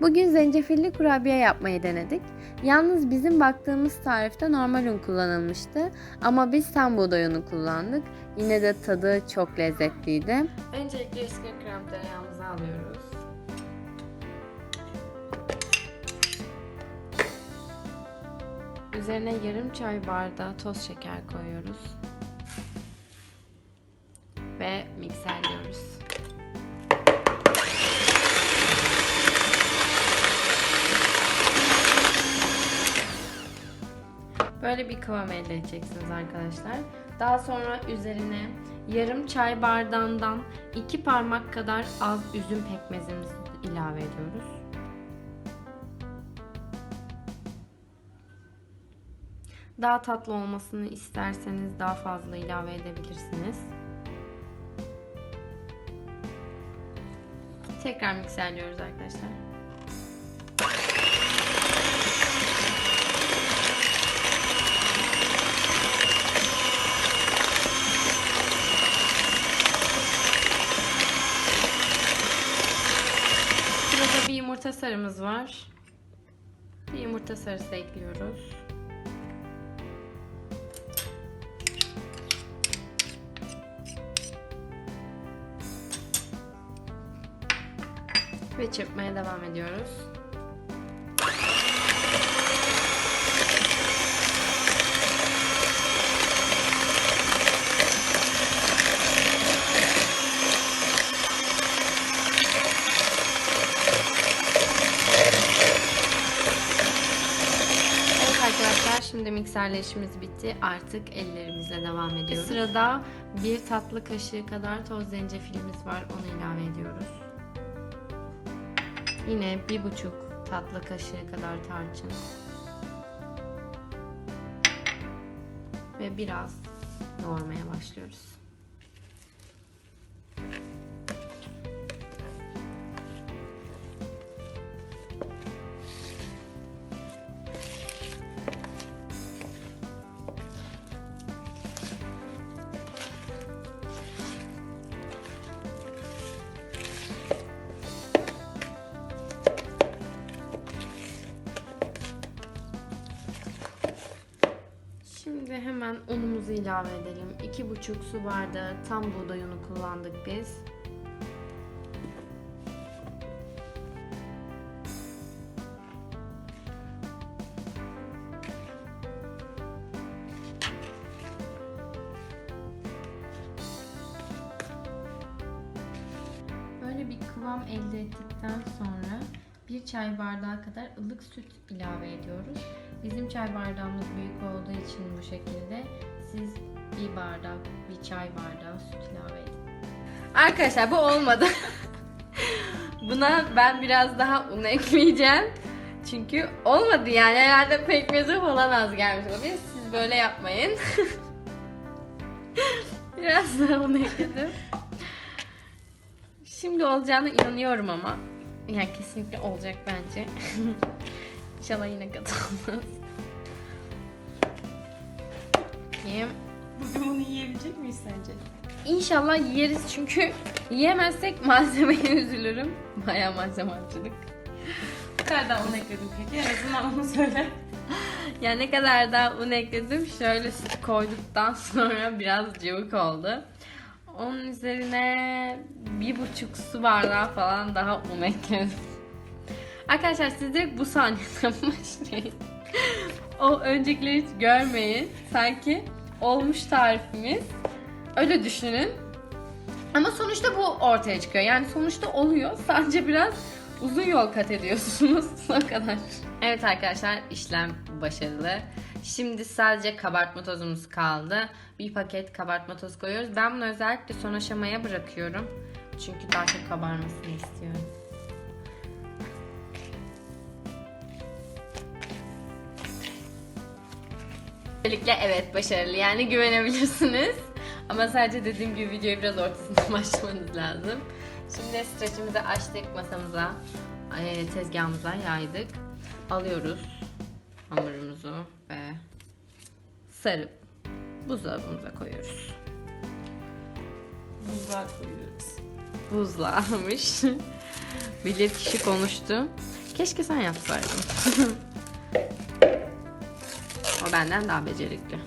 Bugün zencefilli kurabiye yapmayı denedik. Yalnız bizim baktığımız tarifte normal un kullanılmıştı ama biz tam buğday unu kullandık. Yine de tadı çok lezzetliydi. Öncelikle 140 gram tereyağımızı alıyoruz. Üzerine yarım çay bardağı toz şeker koyuyoruz. Ve mikserliyoruz. Böyle bir kıvam elde edeceksiniz arkadaşlar. Daha sonra üzerine yarım çay bardağından iki parmak kadar az üzüm pekmezimizi ilave ediyoruz. Daha tatlı olmasını isterseniz daha fazla ilave edebilirsiniz. Tekrar mikserliyoruz arkadaşlar. Sırada bir yumurta sarımız var. Bir yumurta sarısı ekliyoruz. Ve çırpmaya devam ediyoruz. Evet arkadaşlar şimdi mikserle işimiz bitti. Artık ellerimizle devam ediyoruz. Sırada bir tatlı kaşığı kadar toz zencefilimiz var. Onu ilave ediyoruz. Yine bir buçuk tatlı kaşığı kadar tarçın. Ve biraz yoğurmaya başlıyoruz. Unumuzu ilave edelim. 2,5 su bardağı tam buğday unu kullandık biz. Böyle bir kıvam elde ettikten sonra bir çay bardağı kadar ılık süt ilave ediyoruz. Bizim çay bardağımız büyük olduğu için bu şekilde siz bir bardak, bir çay bardağı süt ilave edin. Arkadaşlar bu olmadı. Buna ben biraz daha un ekleyeceğim. Çünkü olmadı yani herhalde pekmezi falan az gelmiş olabilir. Siz böyle yapmayın. biraz daha un ekledim. Şimdi olacağına inanıyorum ama. Yani kesinlikle olacak bence. İnşallah yine kötü olmaz. Yiyeyim. Bugün bunu yiyebilecek miyiz sence? İnşallah yeriz çünkü yiyemezsek malzemeye üzülürüm. Bayağı malzeme harcadık. Ne kadar daha un ekledin peki? En azından onu söyle. Ya ne kadar daha un ekledim. Şöyle süt koyduktan sonra biraz cıvık oldu. Onun üzerine bir buçuk su bardağı falan daha un ekledim. Arkadaşlar siz direkt bu sahneden başlayın. o öncekileri hiç görmeyin. Sanki olmuş tarifimiz. Öyle düşünün. Ama sonuçta bu ortaya çıkıyor. Yani sonuçta oluyor. Sadece biraz uzun yol kat ediyorsunuz. o kadar. Evet arkadaşlar işlem başarılı. Şimdi sadece kabartma tozumuz kaldı. Bir paket kabartma tozu koyuyoruz. Ben bunu özellikle son aşamaya bırakıyorum. Çünkü daha çok kabarmasını istiyorum. Böylelikle evet başarılı yani güvenebilirsiniz. Ama sadece dediğim gibi videoyu biraz ortasından başlamanız lazım. Şimdi streçimizi açtık masamıza, e, tezgahımıza yaydık. Alıyoruz hamurumuzu ve sarıp buzdolabımıza koyuyoruz. Buzluğa koyuyoruz. Buzluğamış. Bilir kişi konuştu. Keşke sen yapsaydın. o benden daha becerikli.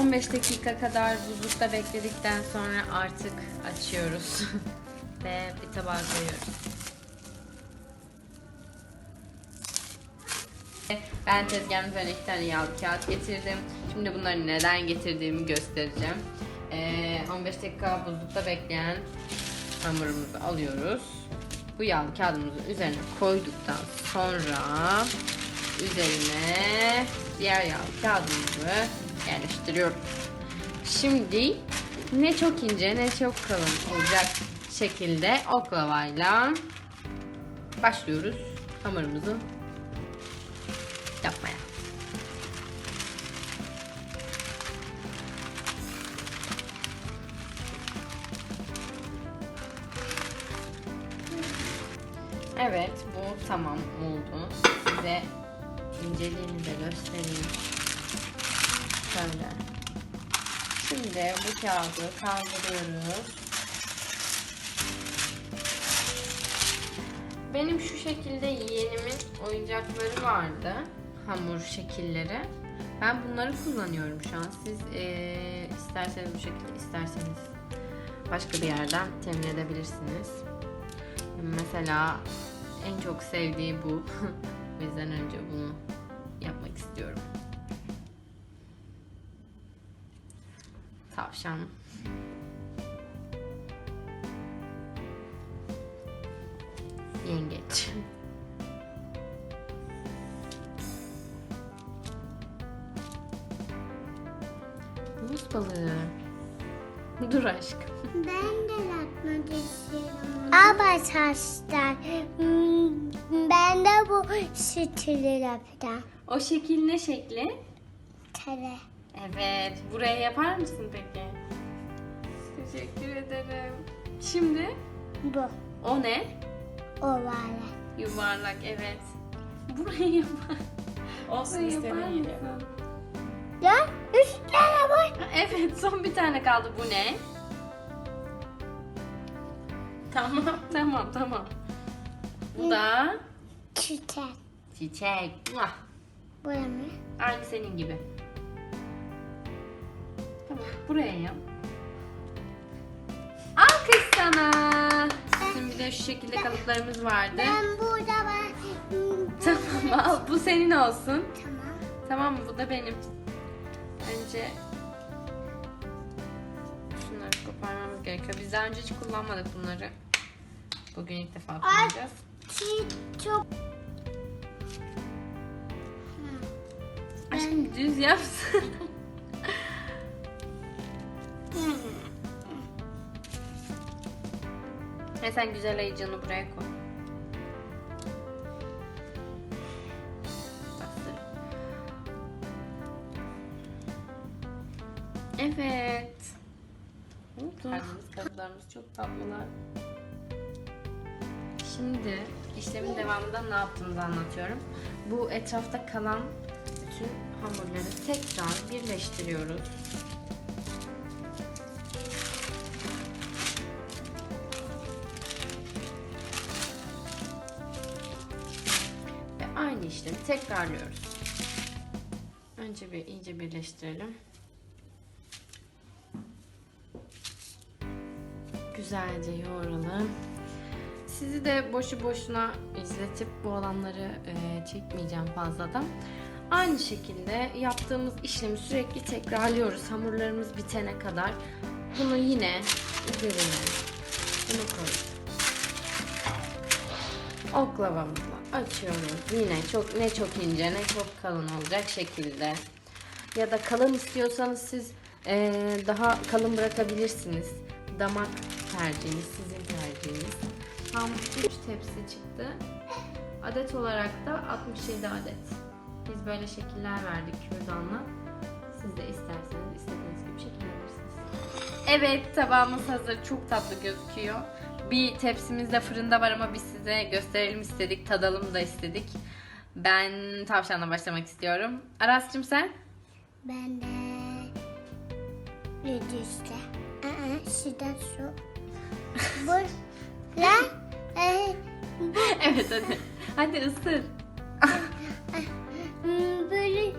15 dakika kadar buzlukta bekledikten sonra artık açıyoruz. Ve bir tabağa koyuyoruz. Ben tezgahın üzerine iki tane yağlı kağıt getirdim. Şimdi bunları neden getirdiğimi göstereceğim. Ee, 15 dakika buzlukta bekleyen hamurumuzu alıyoruz. Bu yağlı kağıdımızın üzerine koyduktan sonra üzerine diğer yağlı kağıdımızı yerleştiriyoruz. Şimdi ne çok ince ne çok kalın olacak şekilde oklavayla başlıyoruz hamurumuzu Evet, bu tamam oldu. Size inceliğini de göstereyim. Şöyle. Şimdi bu kağıdı kaldırıyoruz. Benim şu şekilde yeğenimin oyuncakları vardı. Hamur şekilleri. Ben bunları kullanıyorum şu an. Siz eee, isterseniz bu şekilde, isterseniz başka bir yerden temin edebilirsiniz. Mesela en çok sevdiği bu. Bizden önce bunu yapmak istiyorum. Tavşan. Yengeç. Muz balığı. Dur aşkım. Ben de yapmak istiyorum. Arkadaşlar hmm, ben de bu stili yapacağım. O şekil ne şekli? Tele. Evet. Buraya yapar mısın peki? Teşekkür ederim. Şimdi Bu. o ne? Ovalı. Yuvarlak evet. Burayı yapar. Olsun istediğin yeri. Ya üç tane var. Evet son bir tane kaldı. Bu ne? Tamam. Tamam tamam. Bu da Çiçek. çiçek. Muah. Bu da mı? Aynı senin gibi. Tamam. Buraya yap. Alkış sana. Şimdi bir de şu şekilde kalıplarımız vardı. Ben burada var. Tamam al bu senin olsun. Tamam. Tamam mı? Bu da benim. Önce gerekiyor. Biz daha önce hiç kullanmadık bunları. Bugün ilk defa kullanacağız. Çok. Aşkım düz yapsın. Ve sen güzel ayıcığını buraya koy. Bastır. Evet. Kalbimiz kazılarımız çok tatlılar. Şimdi işlemin devamında ne yaptığımızı anlatıyorum. Bu etrafta kalan bütün hamurları tekrar birleştiriyoruz. Ve aynı işlemi tekrarlıyoruz. Önce bir iyice birleştirelim. Güzelce yoğuralım. Sizi de boşu boşuna izletip bu alanları e, çekmeyeceğim fazladan. Aynı şekilde yaptığımız işlemi sürekli tekrarlıyoruz. Hamurlarımız bitene kadar. Bunu yine üzerine bunu koyup oklavamızla açıyoruz. Yine çok ne çok ince ne çok kalın olacak şekilde. Ya da kalın istiyorsanız siz e, daha kalın bırakabilirsiniz. Damak tercihiniz, sizin tercihiniz. Tam 3 tepsi çıktı. Adet olarak da 67 adet. Biz böyle şekiller verdik kürdanla. Siz de isterseniz istediğiniz gibi şekillebilirsiniz. Evet tabağımız hazır. Çok tatlı gözüküyor. Bir tepsimiz de fırında var ama biz size gösterelim istedik. Tadalım da istedik. Ben tavşanla başlamak istiyorum. Aras'cığım sen? Ben de Rüdüs'te. Aa, şiddet su. Bu la Ee, evet hadi. Hadi ısır. böyle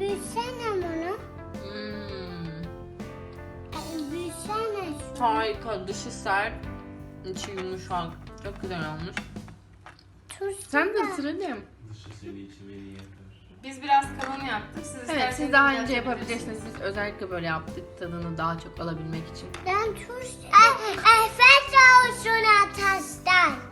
büyüsene bunu. Hmm, Büyüsene harika. Dışı sert. içi yumuşak. Çok güzel olmuş. Turşu Sen de da. ısır hadi. Dışı seni içi beni. Biz biraz kalın yaptık. Siz Evet siz daha ince yapabilirsiniz. Biz özellikle böyle yaptık tadını daha çok alabilmek için. Ben turşu... Ay, Eiffel Tower'suna.